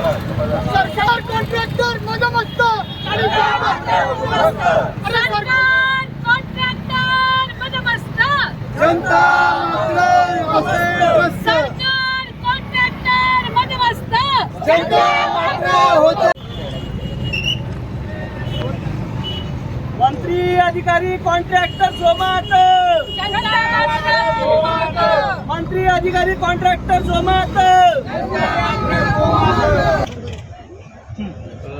सरकार कॉन्ट्रॅक्टर माझा मस्त अरे सरकार जनता सरकार कॉन्ट्रॅक्टर जनता होते मंत्री अधिकारी कॉन्ट्रॅक्टर सोबत. मंत्री अधिकारी कॉन्ट्रॅक्टर सोमात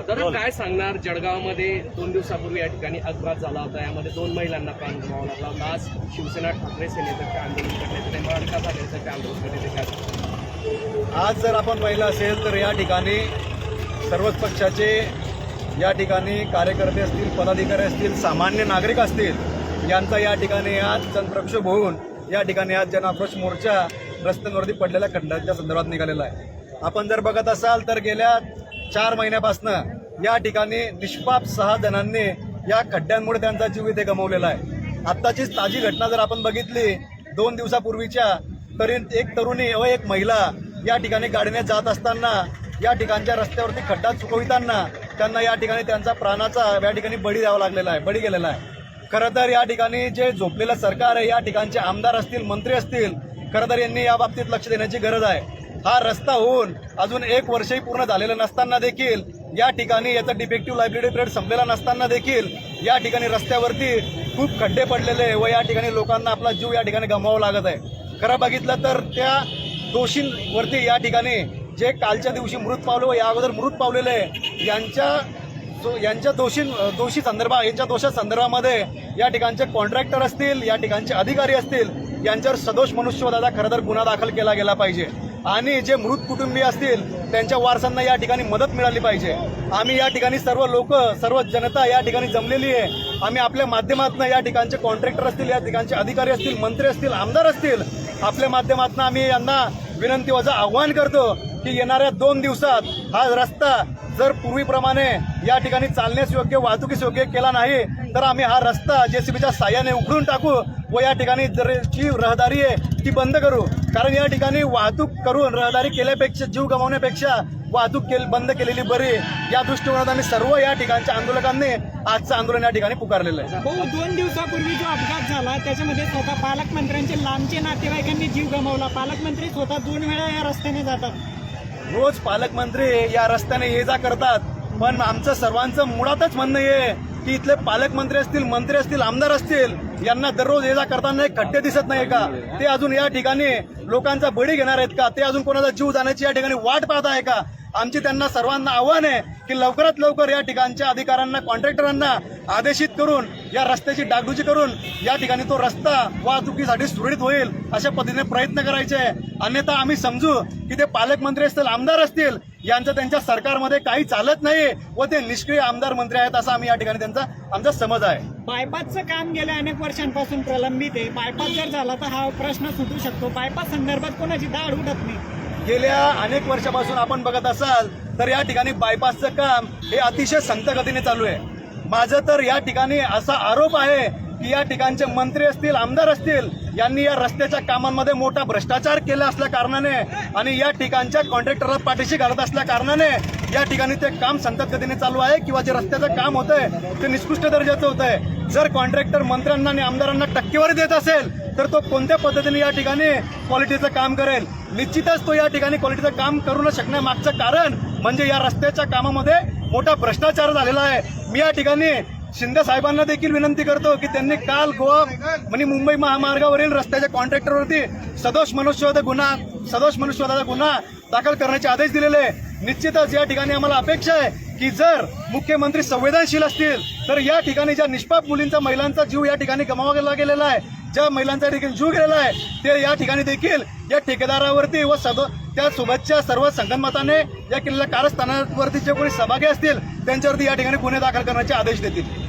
तर काय सांगणार? जळगावमध्ये दोन दिवसापूर्वी या ठिकाणी अपघात झाला होता. यामध्ये दोन महिलांना प्राण गमावा लागला होता. आज शिवसेना ठाकरे सेनेतर्फे आंदोलन करण्यात येते महाविकास आघाडीतर्फे आंदोलन करण्यात येते आज जर आपण पाहिलं असेल तर या ठिकाणी सर्वच पक्षाचे या ठिकाणी कार्यकर्ते असतील पदाधिकारी असतील सामान्य नागरिक असतील यांचा या ठिकाणी आज जनप्रक्षोभ होऊन या ठिकाणी आज जनाक्रोश मोर्चा रस्त्यांवरती पडलेल्या खड्ड्यांच्या संदर्भात निघालेला आहे. आपण जर बघत असाल तर गेल्या चार महिन्यापासनं या ठिकाणी निष्पाप सहा जणांनी या खड्ड्यांमुळे त्यांचा जीव इथे गमावलेला आहे. आत्ताचीच ताजी घटना जर आपण बघितली दोन दिवसापूर्वीच्या तरी एक तरुणी व एक महिला या ठिकाणी गाडीने जात असताना या ठिकाणच्या रस्त्यावरती खड्डा चुकविताना त्यांना या ठिकाणी त्यांचा प्राणाचा या ठिकाणी बळी द्यावा लागलेला आहे बळी गेलेला आहे. खरं तर या ठिकाणी जे झोपलेलं सरकार आहे या ठिकाणचे आमदार असतील मंत्री असतील खरं तर यांनी या बाबतीत लक्ष देण्याची गरज आहे. हा रस्ता होऊन अजून एक वर्षही पूर्ण झालेलं नसताना देखील या ठिकाणी याचा डिफेक्टिव्ह लायब्ररी पिरियड संपलेला नसताना देखील या ठिकाणी रस्त्यावरती खूप खड्डे पडलेले व या ठिकाणी लोकांना आपला जीव या ठिकाणी गमवावा लागत आहे. खरं बघितलं तर त्या दोषींवरती या ठिकाणी जे कालच्या दिवशी मृत पावले व या अगोदर मृत पावलेले यांच्या जो यांच्या दोषी दोषी संदर्भात यांच्या दोषा संदर्भामध्ये या ठिकाणचे कॉन्ट्रॅक्टर असतील या ठिकाणचे अधिकारी असतील यांच्यावर सदोष मनुष्यवधाचा खरं तर गुन्हा दाखल केला गेला पाहिजे. आणि जे मृत कुटुंबीय असतील त्यांच्या वारसांना या ठिकाणी मदत मिळाली पाहिजे. आम्ही या ठिकाणी सर्व लोक सर्व जनता या ठिकाणी जमलेली आहे. आम्ही आपल्या माध्यमातून या ठिकाणचे कॉन्ट्रॅक्टर असतील या ठिकाणचे अधिकारी असतील मंत्री असतील आमदार असतील आपल्या माध्यमातून आम्ही यांना विनंती वजा आव्हान करतो की येणाऱ्या दोन दिवसात हा रस्ता जर पूर्वीप्रमाणे या ठिकाणी चालण्यास योग्य वाहतुकीस योग्य केला नाही तर आम्ही हा रस्ता जेसीबीच्या साह्याने उघडून टाकू व या ठिकाणी जर जी रहदारी आहे ती बंद करू. कारण या ठिकाणी वाहतूक करून रहदारी केल्यापेक्षा जीव गमावण्यापेक्षा वाहतूक केल बंद केलेली बरी या दृष्टिकोनात आम्ही सर्व या ठिकाणच्या आंदोलकांनी आजचं आंदोलन या ठिकाणी पुकारलेलं आहे. भाऊ दोन दिवसापूर्वी जो अपघात झाला त्याच्यामध्ये स्वतः पालकमंत्र्यांचे लांबचे नातेवाईकांनी जीव गमावला. पालकमंत्री स्वतः दोन वेळा या रस्त्याने जातात. रोज पालकमंत्री या रस्त्याने ये जा करतात. पण आमचं सर्वांचं मुळातच म्हणणं आहे की इथले पालकमंत्री असतील मंत्री असतील आमदार असतील यांना दररोज ये जा करताना एक खड्डे दिसत नाही का? ते अजून या ठिकाणी लोकांचा बळी घेणार आहेत का? ते अजून कोणाचा जीव जाण्याची या ठिकाणी वाट पाहत आहे का? आमची त्यांना सर्वांना आव्हान आहे की लवकरात लवकर या ठिकाणच्या अधिकाऱ्यांना कॉन्ट्रॅक्टरांना आदेशित करून या रस्त्याची डागडुजी करून या ठिकाणी तो रस्ता वाहतुकीसाठी सुरळीत होईल अशा पद्धतीने प्रयत्न करायचे आहे. अन्यथा आम्ही समजू की ते पालकमंत्री असतील आमदार असतील यांचं त्यांच्या सरकारमध्ये काही चालत नाही व ते निष्क्रिय आमदार मंत्री आहेत असा आम्ही या ठिकाणी त्यांचा आमचा समज आहे. बायपासचं काम गेल्या अनेक वर्षांपासून प्रलंबित आहे. बायपास जर झाला तर हा प्रश्न सुटू शकतो. बायपास संदर्भात कोणाची दाढ उठत नाही. गेल्या अनेक वर्षापासून आपण बघत असाल तर या ठिकाणी बायपासचं काम हे अतिशय संत गतीने चालू आहे. माझं तर या ठिकाणी असा आरोप आहे की या ठिकाणचे मंत्री असतील आमदार असतील यांनी या रस्त्याच्या कामांमध्ये मोठा भ्रष्टाचार केला असल्या कारणाने आणि या ठिकाणच्या कॉन्ट्रॅक्टरला पाठीशी घालत असल्या कारणाने या ठिकाणी ते काम संतत गतीने चालू आहे किंवा जे रस्त्याचं काम होतंय ते निकृष्ट दर्जाचं होतंय. आहे जर कॉन्ट्रॅक्टर मंत्र्यांना आणि आमदारांना टक्केवारी देत असेल तर तो कोणत्या पद्धतीने या ठिकाणी क्वालिटीचं काम करेल? निश्चितच तो या ठिकाणी क्वालिटीचं काम करू न शकण्यामागचं कारण म्हणजे या रस्त्याच्या कामामध्ये मोठा भ्रष्टाचार झालेला आहे. मी या ठिकाणी शिंदे साहेबांना देखील विनंती करतो की त्यांनी काल गोवा म्हणजे मुंबई महामार्गावरील रस्त्याच्या कॉन्ट्रॅक्टरवरती सदोष मनुष्यवध गुन्हा सदोष मनुष्यवधाचा गुन्हा दाखल करण्याचे आदेश दिलेले आहे. निश्चितच या ठिकाणी आम्हाला अपेक्षा आहे की जर मुख्यमंत्री संवेदनशील असतील तर या ठिकाणी ज्या निष्पाप मुलींचा महिलांचा जीव या ठिकाणी गमावला गेलेला आहे ज्या महिलांचा देखील जीव गेलेला आहे ते या ठिकाणी देखील या ठेकेदारावरती व सद त्यासोबतच्या सर्व संगनमताने या किल्ला कारस्थानावरती जे कोणी सहभागी असतील त्यांच्यावरती या ठिकाणी गुन्हे दाखल करण्याचे आदेश देतील.